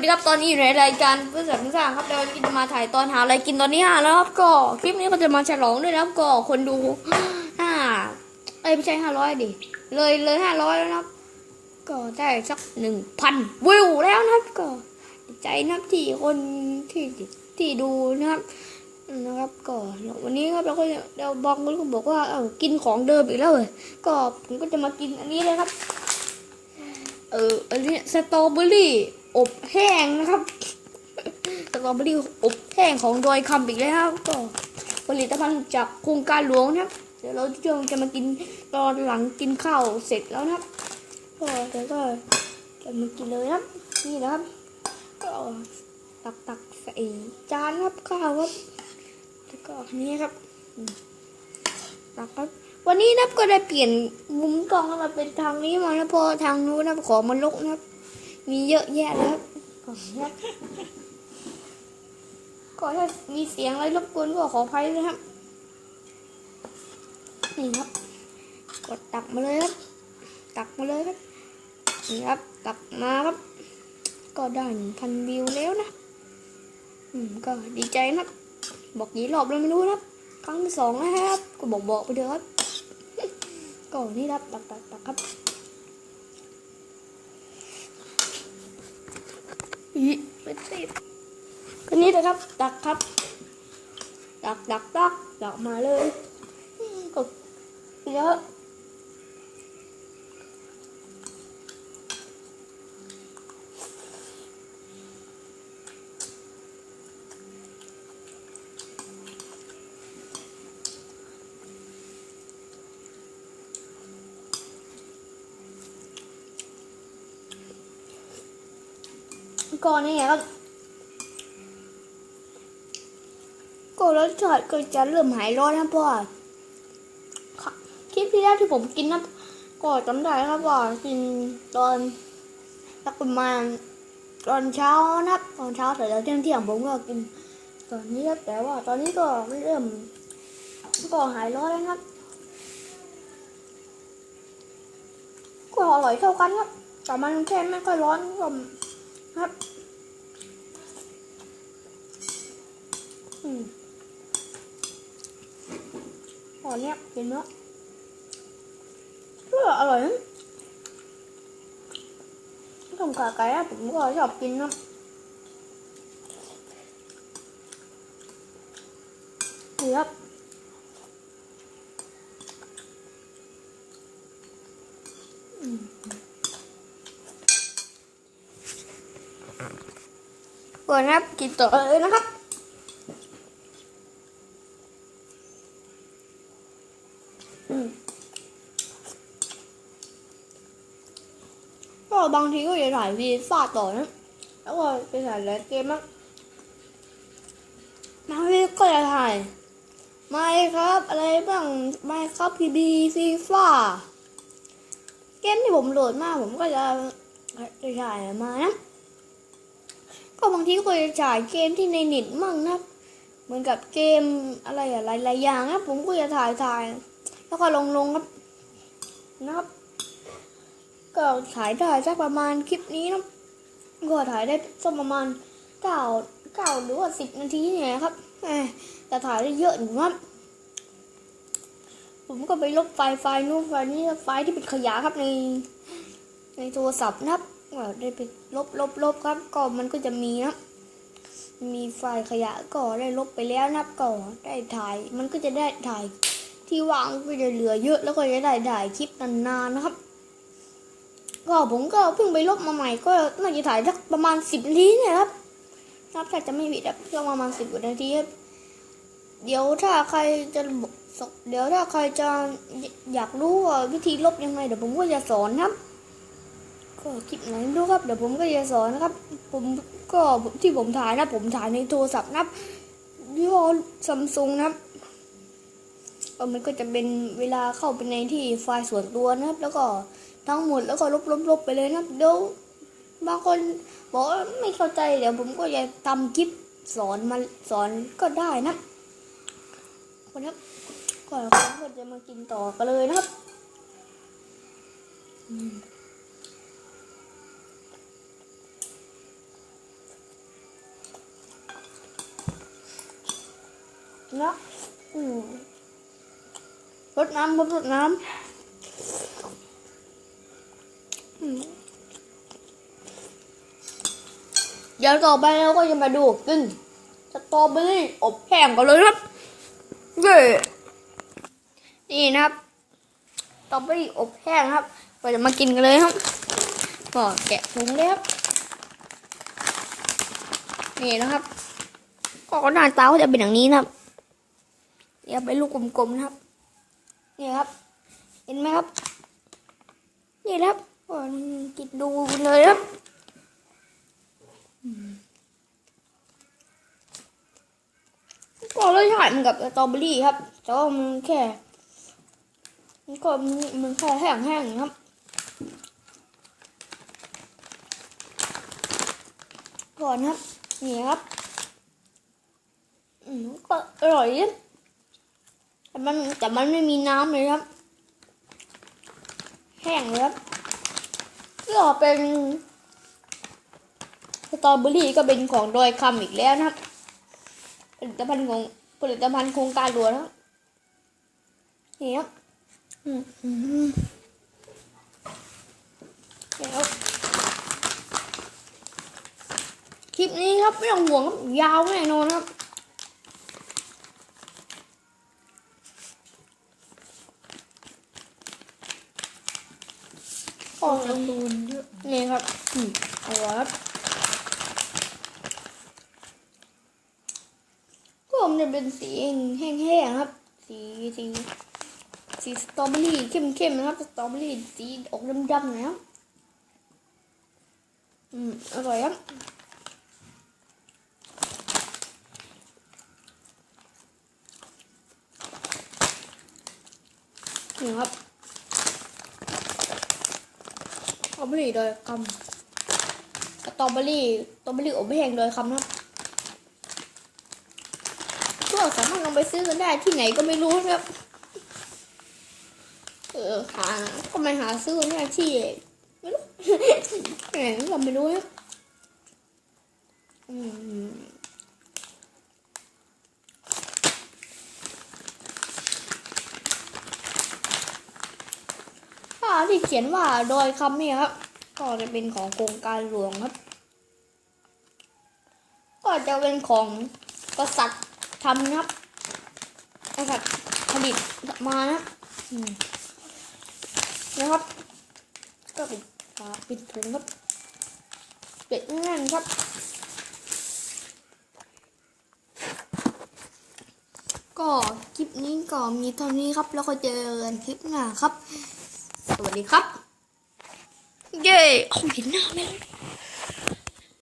วัสดีครับตอนนี้อยู่ในรายการเพื่อนสาวผู้สร้างครับเราจะมาถ่ายตอนหาอะไรกินตอนนี้ห้าแล้วครับก็คลิปนี้ก็จะมาฉลองด้วยนะครับก็คนดูห้าเอ้ไม่ใช่ห้าร้อยดิเลยเลยห้าร้อยแล้วนะครับ ก็ได้สักหนึ่งพันวิวแล้วนะครับก็ใจนะครับที่คนที่ที่ดูนะครับนะครับก็วันนี้ครับเราก็จะเราบางก็บอกว่าเออกินของเดิมอีกแล้วเลยก็ผมก็จะมากินอันนี้เลยครับ เอออันนี้สตรอเบอรี่ อบแห้งนะครับสตรอเบอรี่อบแห้งของดอยคำอีกแล้วก็ผลิตภัณฑ์จากโครงการหลวงนะครับ เดี๋ยวเราจะจะมากินตอนหลังกินข้าวเสร็จแล้วนะครับก็เดี๋ยวก็จะมากินเลยนะครับ นี่นะครับ ก็ตักตักใส่จานครับข้าวครับแล้วก็นี่ครับตักครับ วันนี้นับก็ได้เปลี่ยนมุมกล้องมาเป็นทางนี้มาแล้วพอทางนู้นนับขอมันลกนะครับ มีเยอะแยะแล้วขออนุญาตก็ถ้ามีเสียงอะไรรบกวนก็ขออภัยด้วยครับ นี่ครับ กดตักมาเลยครับ ตักมาเลยครับ นี่ครับ ตักมาครับ ก็ได้หนึ่งพันวิวแล้วนะ อืม ก็ดีใจนะบอกกี่รอบแล้วไม่รู้นะครับครั้งที่สองนะครับ ก็บอกบอกไปเถอะครับ ก็นี่ครับ ตักตักตักครับ อีไม่ติดก็นี่นะครับ ตักครับ ตักตักตักตักมาเลยอืมก็เยอะ ก่อนนี่ไงครับก็รสชาติก็จะเริ่มหายร้อนนะเพราะว่าค่ะคลิปที่แรกที่ผมกินนะก็จำได้ครับว่ากินตอนสักประมาณตอนเช้านะตอนเช้าแต่เที่ยงเที่ยงผมก็กิน ตอนนี้ครับแต่ว่า ตอนนี้ก็ไม่เริ่มก็หายร้อนแล้วนะครับก็อร่อยเท่ากันครับแต่มันแค่ไม่ค่อยร้อนก็ครับ อืมตอนเนี้ยกินเนาะอร่อยนะต้มขาไก่ผมก็ชอบกินนะนี่ครับอืมก่อนนะครับกินต่อเลยนะครับ อืม ก็บางทีก็จะถ่ายวีฟาต่อนะ แล้วก็ไปถ่ายหลายเกมมากบางทีก็จะถ่ายไม่ครับ อะไรบ้างไม่ครับพีบีฟีฟ่าเกมที่ผมโหลดมาผมก็จะจะถ่ายมานะ ก็บางทีก็จะถ่ายเกมที่ในเน็ตมั่งนะ เหมือนกับเกมอะไรอะหลายๆอย่างนะผมก็จะถ่ายถ่าย แล้วก็ลงลงครับนะครับ ก็ถ่ายได้สักประมาณคลิปนี้นะก็ถ่ายได้สักประมาณเก้าเก้าหรือว่าสิบนาทีเนี่ยครับแหมแต่ถ่ายได้เยอะอยู่ครับผมก็ไปลบไฟล์ไฟล์นู้นไฟล์นี้ไฟล์ที่เป็นขยะครับใน ในโทรศัพท์นะครับก็ได้ไปลบลบลบครับ ก็มันก็จะมีนะมีไฟล์ขยะก็ได้ลบไปแล้วนะครับก็ได้ถ่ายมันก็จะได้ถ่าย ที่วางก็จะเหลือเยอะแล้วก็จะได้ถ่ายคลิปนานๆนะครับ ก็ผมก็เพิ่งไปลบมาใหม่ก็น่าจะถ่ายสักประมาณสิบนาทีเนี่ยครับนับถ้าจะไม่ผิดครับก็ประมาณสิบกว่านาทีครับเดี๋ยวถ้าใครจะบอกเดี๋ยวถ้าใครจะอยากรู้ว่าวิธีลบยังไงเดี๋ยวผมก็จะสอนครับก็คลิปไหนไม่รู้ครับเดี๋ยวผมก็จะสอนนะครับ ผมก็ที่ผมถ่ายนะผมถ่ายในโทรศัพท์นับยี่ห้อซัมซุงนะครับ ก็มันก็จะเป็นเวลาเข้าไปในที่ไฟล์ส่วนตัวนะครับ แล้วก็ทั้งหมดแล้วก็ลบๆไปเลยนะครับเดี๋ยวบางคนบอกไม่เข้าใจเดี๋ยวผมก็จะทำคลิปสอนมาสอนก็ได้นะคนครับก่อนคมก็จะมากินต่อกันเลยนะครับนะอืม รดน้ำรดน้ำเดี๋ยวต่อไปเราก็จะมาดูกินสตรอเบอรี่อบแห้งกันเลยครับเย้นี่นะครับสตรอเบอรี่อบแห้งครับเราจะมากินกันเลยครับก็แกะถุงเลยครับนี่นะครับก็หน้าตาก็จะเป็นอย่างนี้นะครับเดี๋ยวเป็นลูกกลมๆนะครับ นี่ครับ เห็นไหมครับ นี่ครับก็กินดูเลยครับก็รสชาติมันกับสตรอเบอรี่ครับ แต่ว่ามันแค่ มันก็มันแค่แห้งๆครับก่อนครับ นี่ครับ อืมก็อร่อยดีแต่ มันแต่มันไม่มีน้ำเลยครับ แห้งเลยครับก็เป็นสตรอเบอรี่ก็เป็นของดอยคำอีกแล้วนะครับ ผลิตภัณฑ์ของผลิตภัณฑ์โครงการหลวงนะครับนี่ครับอืมอืมนี่ครับคลิปนี้ครับไม่ต้องห่วงครับยาวแน่นอนครับ กจำนวนเยอะนี่ครับอืมเอาละครับก็มันจะเป็นสีแห้งๆครับ สีสีสีสตรอเบอรี่เข้มๆนะครับสตรอเบอรี่สีออกดำๆนะครับอืมอร่อยครับนี่ครับ สต รอเบอรี่โดยคำสตรอเบอรี่สตรอเบอรี่อบแห้งโดยคำนะครับก็สามารถลองไปซื้อกันได้ที่ไหนก็ไม่รู้นะครับเออหาก็ไม่หาซื้อกันได้ที่ไม่รู้ไหนก็ไม่รู้ครับอืม ที่เขียนว่าโดยคำนี่ยครับ ก็จะเป็นของโครงการหลวงครับ ก็จะเป็นของกษัตริย์ทำครับกษัตริย์ผลิตมานะนะครับ ก็ป็นฝาปิดถุงครับปิดแน่นครับ ก็คลิปนี้ก็มีเท่านี้ครับ แล้วก็เจอกันคลิปหน้าครับ วัสดีครับ เย้คงเห็นหน้าไหม